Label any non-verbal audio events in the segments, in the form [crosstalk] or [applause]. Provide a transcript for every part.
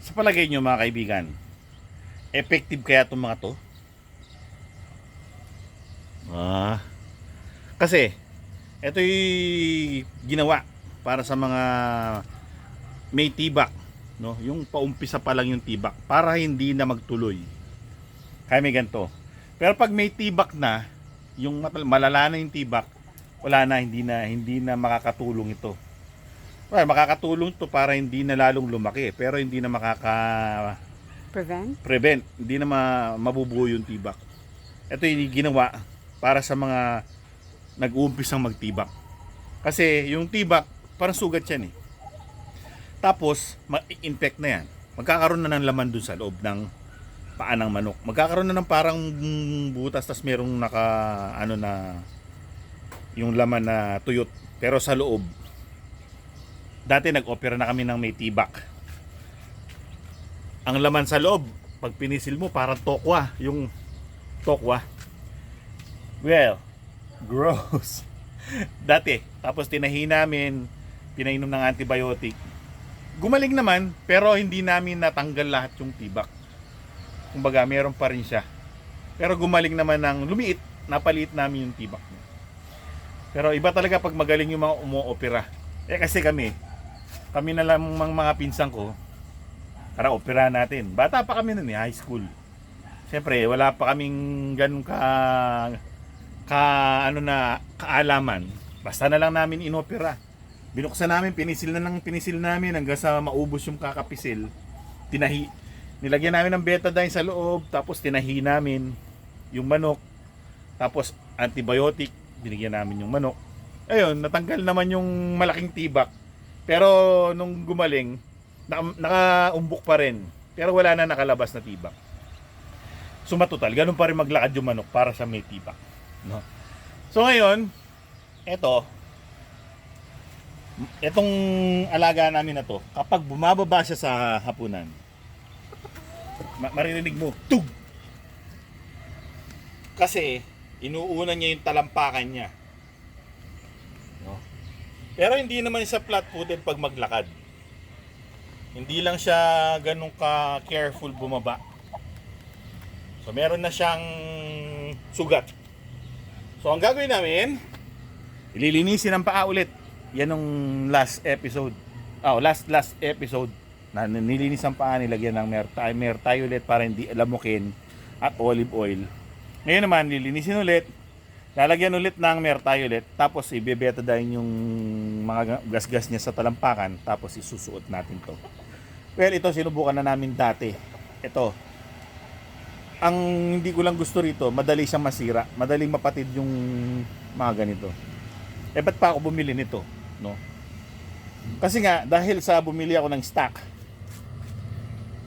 Sa palagay nyo mga kaibigan, effective kaya itong mga to? Ah, kasi, ito'y ginawa para sa mga may tibak, no? Yung paumpisa pa lang yung tibak para hindi na magtuloy. Kaya may ganito. Pero pag may tibak na, yung malala na yung tibak, wala na, hindi na, hindi na makakatulong ito. Well, makakatulong to para hindi na lalong lumaki, pero hindi na makaka-prevent, Prevent? hindi na ma- mabubuo yung tibak. Ito yung ginawa para sa mga nag-uumpisang magtibak. Kasi yung tibak, parang sugat yan eh. Tapos, ma-infect na yan. Magkakaroon na ng laman dun sa loob ng paa ng manok. Magkakaroon na ng parang butas, tas merong naka, ano na, yung laman na tuyot. Pero sa loob, dati nag-opera na kami ng may tibak. Ang laman sa loob, pag pinisil mo, parang tokwa. Yung tokwa. Well, gross. [laughs] Dati. Tapos tinahi namin, pinainom ng antibiotic. Gumaling naman, pero hindi namin natanggal lahat yung tibak. Kumbaga, meron pa rin siya. Pero gumaling naman ng lumiit, napaliit namin yung tibak niya. Pero iba talaga pag magaling yung mga umu-opera. Eh kasi kami, kami na lang mga, mga pinsan ko, para opera natin. Bata pa kami nun eh, high school. Siyempre, wala pa kaming ganun ka ka ano na kaalaman. Basta na lang namin inopera. Binuksan namin, pinisil na ng pinisil namin hanggang sa maubos yung kakapisil. Tinahi nilagyan namin ng betadine sa loob, tapos tinahi namin yung manok. Tapos antibiotic, binigyan namin yung manok. Ayun, natanggal naman yung malaking tibak. Pero nung gumaling, naka, nakaumbok pa rin. Pero wala na nakalabas na tibak. Sumatotal, ganun pa rin maglakad yung manok para sa may tibak. No? So ngayon, eto, etong alaga namin na to, kapag bumababa siya sa hapunan, ma- maririnig mo, tug! Kasi, inuuna niya yung talampakan niya. Pero hindi naman siya flat-footed pag maglakad. Hindi lang siya ganun ka careful bumaba. So meron na siyang sugat. So ang gagawin namin, ililinisin ang paa ulit. Yan ang last episode. Oh, last last episode na nilinis ang paa, nilagyan ng merta, mertiolet para hindi alamukin at olive oil. Ngayon naman, lilinisin ulit, lalagyan ulit ng mertiolet, tapos ibebetadine yung mga gasgas niya sa talampakan, tapos isusuot natin to. Well, ito sinubukan na namin dati. Ito. Ang hindi ko lang gusto rito, madali siyang masira. Madaling mapatid yung mga ganito. Eh, ba't pa ako bumili nito? No? Kasi nga, dahil sa bumili ako ng stock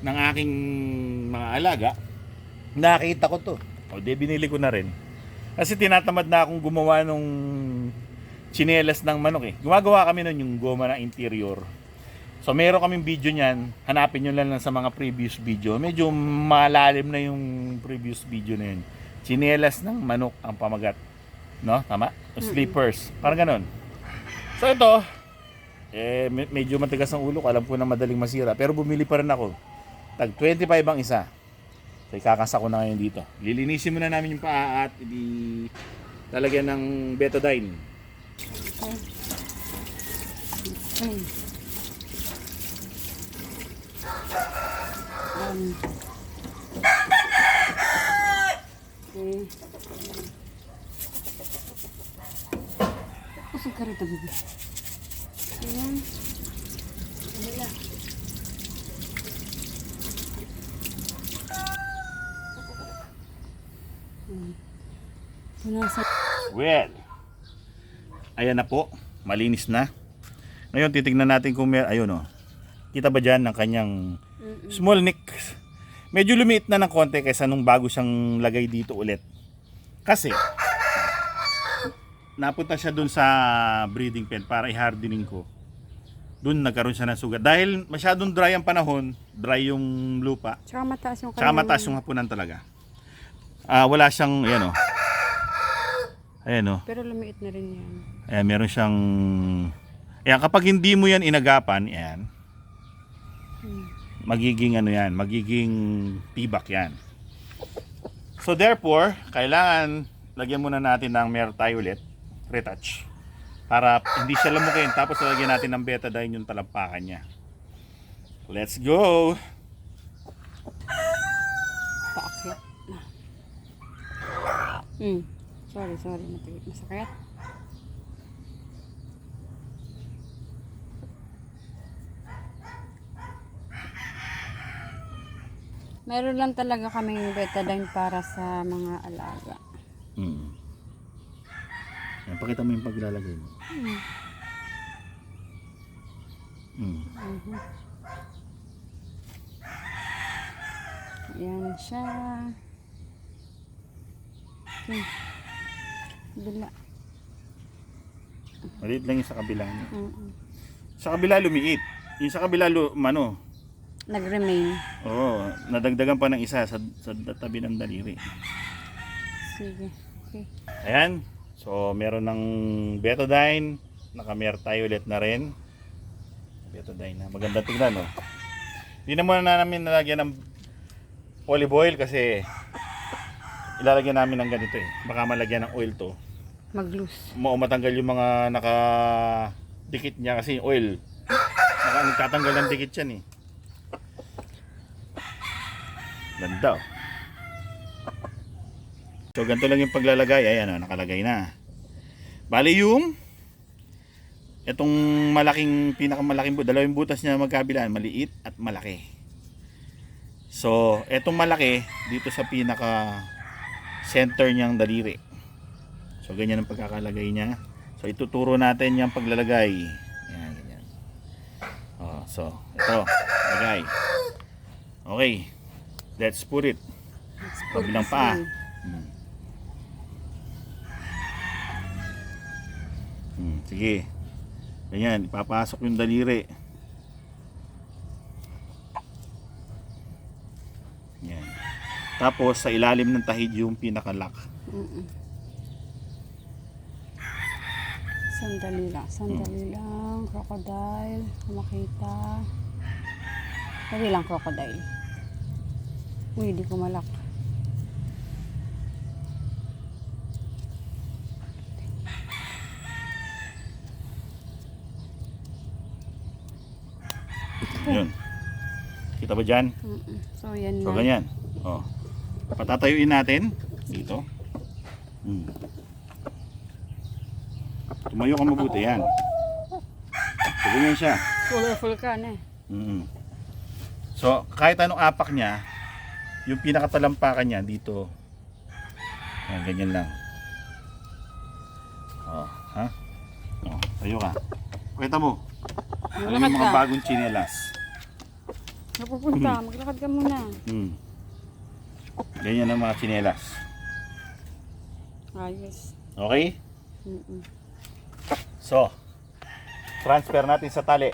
ng aking mga alaga, nakita ko to. O, di binili ko na rin. Kasi tinatamad na akong gumawa nung chinelas ng manok eh. Gumagawa kami nun yung goma ng interior. So meron kaming video niyan, hanapin nyo lang, lang sa mga previous video. Medyo malalim na yung previous video na yun. Chinelas ng manok ang pamagat. No? Tama? O sleepers. Parang ganun. So ito, eh, me- medyo matigas ang ulo ko. Alam ko na madaling masira. Pero bumili pa rin ako. Tag 25 ang isa. So ikakasa ko na ngayon dito. Lilinisin muna namin yung paa at i lalagyan ng betadine. Um. Pusog ka rito, baby. Ayan. Wala. Hmm. Punasan. Well, ayan na po. Malinis na. Ngayon, titignan natin kung may, ayun o. Kita ba dyan ng kanyang small neck? Medyo lumiit na ng konti kaysa nung bago siyang lagay dito ulit. Kasi, napunta siya dun sa breeding pen para i-hardening ko. Dun nagkaroon siya ng sugat. Dahil masyadong dry ang panahon, dry yung lupa, Tsaka mataas yung Tsaka mataas yung hapunan talaga. Ah, wala siyang, ayan o. Ayan o. Pero lumiit na rin yan. Ayan, meron siyang... Ayan, kapag hindi mo yan inagapan, ayan. magiging ano yan, magiging tibak yan. So therefore, kailangan lagyan muna natin ng Mertiolet retouch para hindi siya lamukin tapos lagyan natin ng betadine yung talampakan niya. Let's go! Paakyat na. Hmm. Sorry, sorry. Masakit. Meron lang talaga kaming betadine para sa mga alaga. Hmm. Yan, pakita mo yung paglalagay mo. Hmm. Hmm. Mhm. Yan siya. Okay. Bila. Maliit lang yung sa kabilang niya. Mm-mm. Sa kabila lumiit. Yung sa kabila lu, ano, Nag-remain. oo, nadagdagan pa ng isa sa, sa tabi ng daliri. Sige. Okay. Ayan. So, meron ng betadine. Naka-mertiolet na rin. Betadine na. Maganda tignan, no? Hindi na muna namin nalagyan ng olive oil kasi ilalagyan namin ng ganito eh. Baka malagyan ng oil to. Mag-loose. Mo matanggal yung mga naka dikit niya kasi oil. Naka nagtatanggal ng dikit yan eh. Ganda. oh. So ganito lang yung paglalagay. Ayan o, nakalagay na. Bali yung itong malaking, pinakamalaking butas, dalawang butas niya magkabilaan, maliit at malaki. So, etong malaki dito sa pinaka center niyang daliri. So, ganyan ang pagkakalagay niya. So, ituturo natin yung paglalagay. Yan, ganyan. Oh, so, ito, lagay. Okay. Let's put it. Kabilang paa. Hmm. Hmm, sige. Ganyan, ipapasok yung daliri. Yan. Tapos sa ilalim ng tahid yung pinakalock. Mm-mm. Sandali lang. Sandali lang. Crocodile. Makita. Dali lang crocodile. Uy, di ko malak. Yun. Kita ba dyan? Mm-mm. So, yan So na. ganyan. Oh. Patatayuin natin dito. Hmm. Tumayo ka mabuti yan. So ganyan siya. Colorful ka na eh. Mm. So kahit anong apak niya, yung pinakatalampakan niya dito. Ayan, ganyan lang. Oh, ha? Oh, tayo ka. Pakita mo. Ano yung mga bagong chinelas? Napupunta. Maglakad ka muna. Hmm. Ganyan ang mga chinelas. Ayos. Okay? Mm-mm. So, transfer natin sa tali.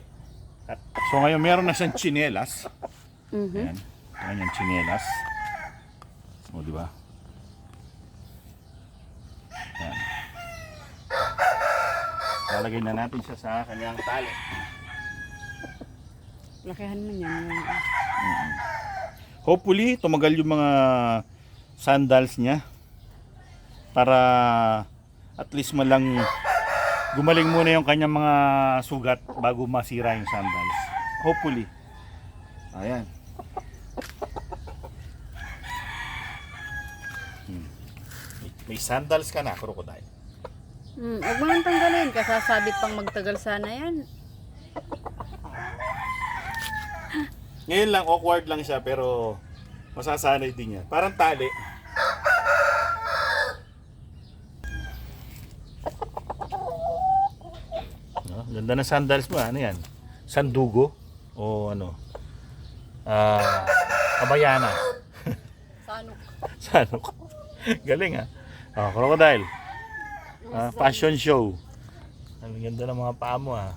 At- So ngayon meron na siyang chinelas. Mhm. Ayan. Ayan yung chinelas. O, di ba? Ayan. Lalagay na natin siya sa kanyang tali. Lakihan mo yan. yan. Hopefully, tumagal yung mga sandals niya. Para at least man lang gumaling muna yung kanyang mga sugat bago masira yung sandals. Hopefully. Ayan. Hmm. May- sandals ka na, crocodile. Mm, huwag mo nang tanggalin. Kasasabit pang magtagal sana yan. Ngayon lang, awkward lang siya, pero masasanay din yan. Parang tali. Ganda ng sandals mo, ano yan? Sandugo? O ano? Ah, kabayana. Sano? [laughs] Sanok. Galing ah. Oh, crocodile. Ah, fashion show. Ang ganda ng mga paa mo ah.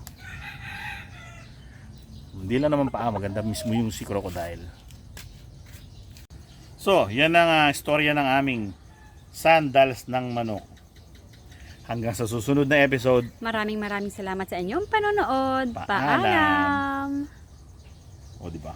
Hindi lang naman paa, maganda mismo yung si crocodile. So, yan ang ah, istorya ng aming sandals ng manok. Hanggang sa susunod na episode, Maraming maraming salamat sa inyong panonood. Paalam. Paalam. o di ba?